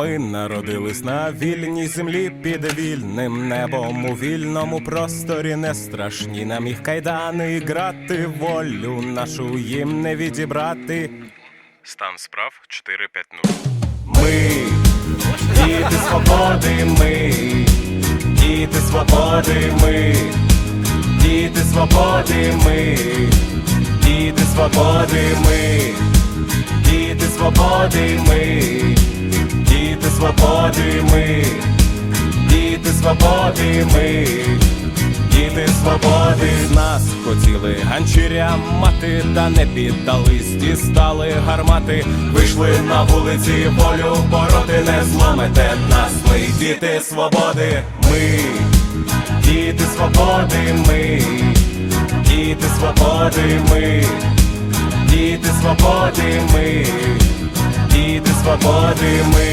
народились на вільній землі під вільним небом у вільному просторі не страшні нам їх кайдани грати волю нашу їм не відібрати. Стан справ 450. Ми діти свободи, ми діти свободи, ми діти свободи, ми діти свободи, ми діти свободи, ми діти свободи, ми. Діти свободи, ми. Діти свободи. Нас хотіли ганчіря мати, та не піддались, дістали гармати, вийшли на вулиці, волю бороти, не зломите нас, ми діти свободи, ми. Діти свободи, ми. Діти свободи, ми. Діти свободи, ми. Діти свободи, ми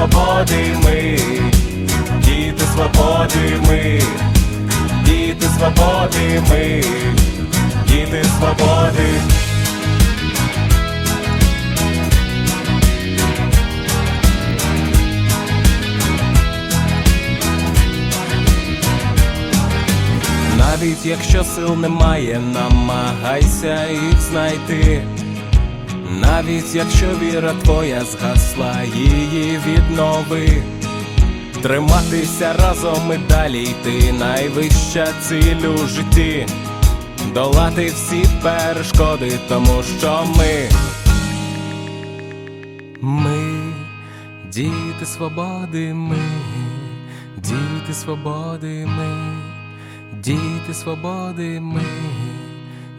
свободи, ми діти свободи, ми діти свободи, ми діти свободи. Навіть якщо сил немає, намагайся їх знайти. Навіть якщо віра твоя згасла, її віднови. Триматися разом і далі йти найвища ціль у житті, долати всі перешкоди, тому що ми. Ми діти свободи, ми, діти свободи, ми, діти свободи, ми,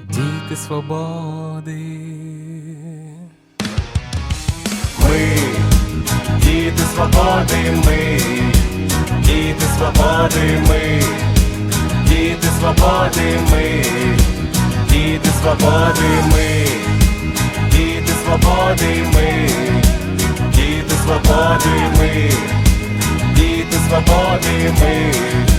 діти свободи. Свободи, ми, діти свободи, ми, діти свободи, ми, діти свободи, ми, діти свободи, ми, діти свободи, ми, діти свободи, ми.